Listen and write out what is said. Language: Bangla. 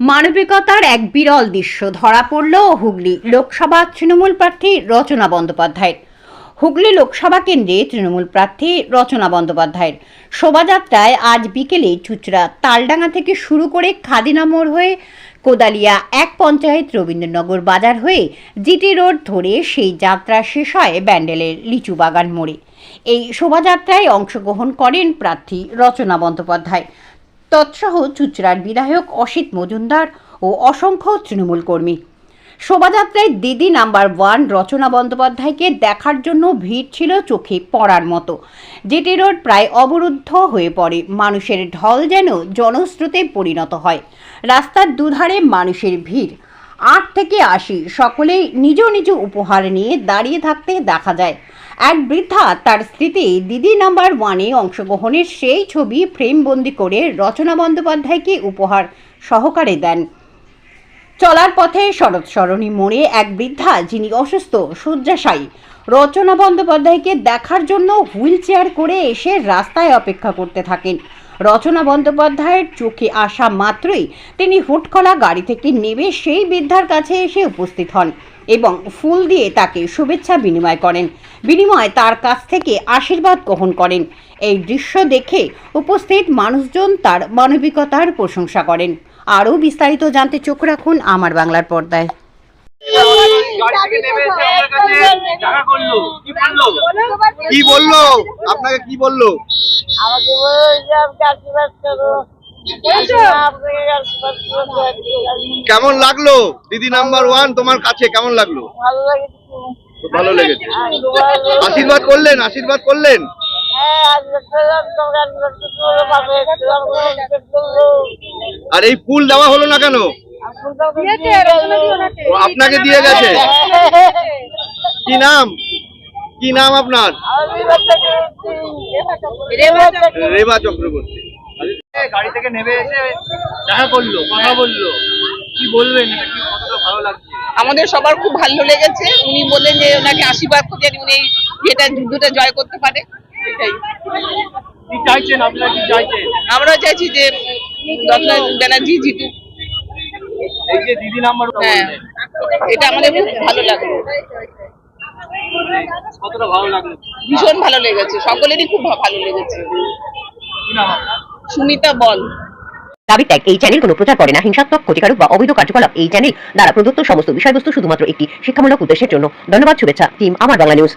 মানবিকতার এক বিরল দৃশ্য ধরা পড়ল হুগলি লোকসভা তৃণমূল প্রার্থী রচনা বন্দ্যোপাধ্যায়ের। হুগলি লোকসভা কেন্দ্রে তৃণমূল প্রার্থী রচনা বন্দ্যোপাধ্যায়ের। শোভাযাত্রায় আজ বিকেলে চুচড়া তালডাঙ্গা থেকে শুরু করে খাদিনা মোড় হয়ে কোদালিয়া এক পঞ্চায়েত রবীন্দ্রনগর বাজার হয়ে জিটি রোড ধরে সেই যাত্রা শেষ হয় ব্যান্ডেলের লিচু বাগান মোড়ে। এই শোভাযাত্রায় অংশগ্রহণ করেন প্রার্থী রচনা বন্দ্যোপাধ্যায়। তৎসহ চুচড়ার বিধায়ক অসিত মজুমদার ও অসংখ্য তৃণমূল কর্মী। শোভাযাত্রায় দিদি নাম্বার ওয়ান রচনা বন্দ্যোপাধ্যায়কে দেখার জন্য ভিড় ছিল চোখে পড়ার মতো। জেটি রোড প্রায় অবরুদ্ধ হয়ে পড়ে। মানুষের ঢল যেন জনস্রোতে পরিণত হয়। রাস্তার দুধারে মানুষের ভিড়। আট থেকে আশি, সকলেই নিজ নিজ উপহার নিয়ে দাঁড়িয়ে থাকতে দেখা যায়। এক বৃদ্ধা তার স্মৃতি দিদি নাম্বার ওয়ানে অংশগ্রহণের সেই ছবি ফ্রেমবন্দি করে রচনা বন্দ্যোপাধ্যায়কে উপহার সহকারে দেন। চলার পথে শরৎ সরণী মোড়ে এক বৃদ্ধা যিনি অসুস্থ, শয্যাশায়ী, রচনা বন্দ্যোপাধ্যায়কে দেখার জন্য হুইল চেয়ার করে এসে রাস্তায় অপেক্ষা করতে থাকেন। রচনা বন্দ্যোপাধ্যায়ের চোখে আসা মাত্রই তিনি হুটখোলা গাড়ি থেকে নেমে সেই বৃদ্ধার কাছে এসে উপস্থিত হন এবং ফুল দিয়ে তাকে শুভেচ্ছা বিনিময় করেন। বিনিময়ে তার কাছ থেকে আশীর্বাদ গ্রহণ করেন। এই দৃশ্য দেখে উপস্থিত মানুষজন তার মানবিকতার প্রশংসা করেন। আরও বিস্তারিত জানতে চোখ রাখুন আমার বাংলার পর্দায় গাড়ি থেকে নেমে এসে আপনার কাছে দেখা করল কি বলল? কি বলল? আপনাকে কি বলল? আমাকে কেমন লাগল? দিদি নাম্বার ওয়ান তোমার কাছে কেমন লাগল? ভালো লাগে লেগেছে। আশীর্বাদ করলেন আশীর্বাদ করলেন? হ্যাঁ আর এই ফুল দেওয়া হলো না কেন? আপনাকে দিয়ে গেছে? কি নাম? কি নাম আপনার। রেবা চক্রবর্তী। গাড়ি থেকে নেমে এসে দেখা করল কথা বলল। কি বলবেন? এটা কি কতটা ভালো লাগছে? আমাদের সবার খুব ভালো লেগেছে। উনি বললেন যে ওনাকে আশীর্বাদ করে উনি বিয়েটা যুদ্ধটা জয় করতে পারে। এটাই। কি চাইছেন আপনারা? কি চাইছেন? আমরা চাইছি যে রত্না ব্যানার্জি জিতুক। এই যে দিদি নাম্বার হ্যাঁ। এটা আমাদের খুব ভালো লাগল। কতটা ভালো লাগল? ভীষণ ভালো লেগেছে। সকলেরই খুব ভালো লেগেছে। সুমিতা বল। দাবি ত্যাগ এই চ্যানেল কোনো প্রচার করে না। হিংসাত্মক ক্ষতিকারক বা অবৈধ কার্যকলাপ এই চ্যানেল দ্বারা প্রদত্ত সমস্ত বিষয়বস্তু শুধুমাত্র একটি শিক্ষামূলক উদ্দেশ্যের জন্য। ধন্যবাদ শুভেচ্ছা টিম আমার বাংলা নিউজ